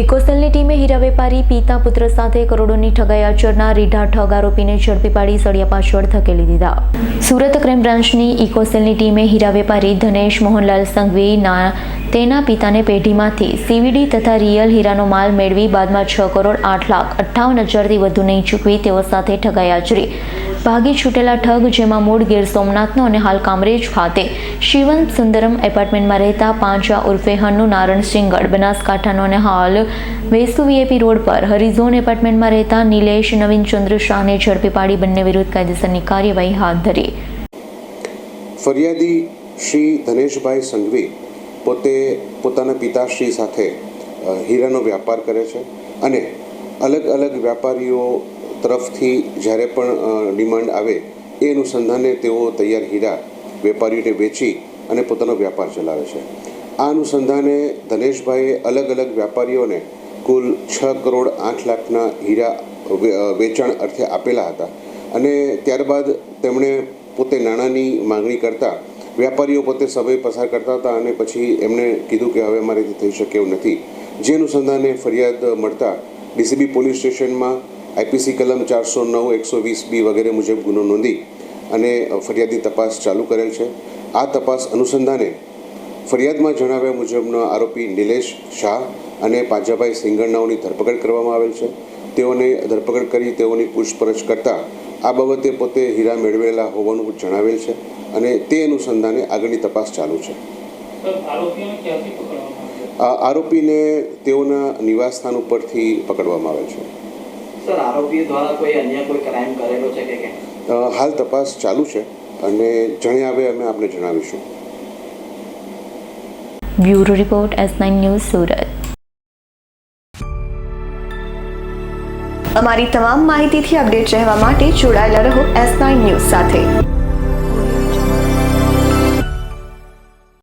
ઇકોસેલની ટીમે હીરા વેપારી પિતા પુત્ર સાથે કરોડોની ઠગાઈ આચરનાર રીઢા ઠગ આરોપીને ઝડપી પાડી સળિયા પાછળ ધકેલી દીધા. સુરત ક્રાઇમ બ્રાન્ચની ઇકોસેલની ટીમે હીરા વેપારી ધનેશ મોહનલાલ સંઘવીના તેના પિતાને પેઢીમાંથી સીવીડી તથા રિયલ હીરાનો માલ મેળવી બાદમાં છ કરોડ આઠ લાખ અઠ્ઠાવન હજારથી વધુ નહીં ચૂકવી તેઓ સાથે ઠગાઈ આચરી. ભાગી છૂટેલા ઠગ જેમાં મૂળ ગીર સોમનાથનો અને હાલ કામરેજ ખાતે શિવન સુંદરમ એપાર્ટમેન્ટમાં રહેતા પાંચા ઉર્ફે હન્નુ નારણ સિંગડ બનાસકાંઠાનો અને હાલ વેસુ વીએપી રોડ પર હરિઝોન એપાર્ટમેન્ટમાં રહેતા નિલેશ નવીનચંદ્ર શાહને ઝડપી પાડી બંને વિરુદ્ધ કાયદેસરની કાર્યવાહી હાથ ધરી. ફરિયાદી શ્રી ધનેશભાઈ સંઘવી પોતે પોતાના પિતાશ્રી સાથે હીરાનો વ્યાપાર કરે છે અને અલગ અલગ વ્યાપારીઓ તરફથી જ્યારે પણ ડિમાન્ડ આવે એ અનુસંધાને તેઓ તૈયાર હીરા વેપારીઓને વેચી અને પોતાનો વ્યાપાર ચલાવે છે. આ અનુસંધાને ધનેશભાઈએ અલગ અલગ વ્યાપારીઓને કુલ છ કરોડ આઠ લાખના હીરા વેચાણ અર્થે આપેલા હતા અને ત્યારબાદ તેમણે પોતે નાણાંની માંગણી કરતા વેપારીઓ પોતે સમય પસાર કરતા હતા અને પછી એમણે કીધું કે હવે અમારેથી થઈ શકે એવું નથી. જે અનુસંધાને ફરિયાદ મળતા ડીસીબી પોલીસ સ્ટેશનમાં આઈપીસી કલમ ચારસો નવ એકસો વીસ બી વગેરે મુજબ ગુનો નોંધી અને ફરિયાદની તપાસ ચાલુ કરેલ છે. આ તપાસ અનુસંધાને ફરિયાદમાં જણાવ્યા મુજબનો આરોપી નિલેશ શાહ અને પાંજાભાઈ સિંગણનાઓની ધરપકડ કરવામાં આવેલ છે. તેઓને ધરપકડ કરી તેઓની પૂછપરછ કરતાં આ બાબતે પોતે હીરા મેળવેલા હોવાનું જણાવેલ છે અને તે અનુસંધાને આગળની તપાસ ચાલુ છે. આરોપીને તેઓના નિવાસસ્થાન ઉપરથી પકડવામાં આવે છે. સર આરોપીઓ દ્વારા કોઈ અન્ય કોઈ ક્રાઇમ કરેલો છે કે કેમ? હાલ તપાસ ચાલુ છે અને જણે આવે અમે આપને જણાવીશું. Bureau report S nine news Surat. અમારી તમામ માહિતીથી અપડેટ રહેવા માટે જોડાયેલા રહો એસ નાઇન ન્યૂઝ સાથે.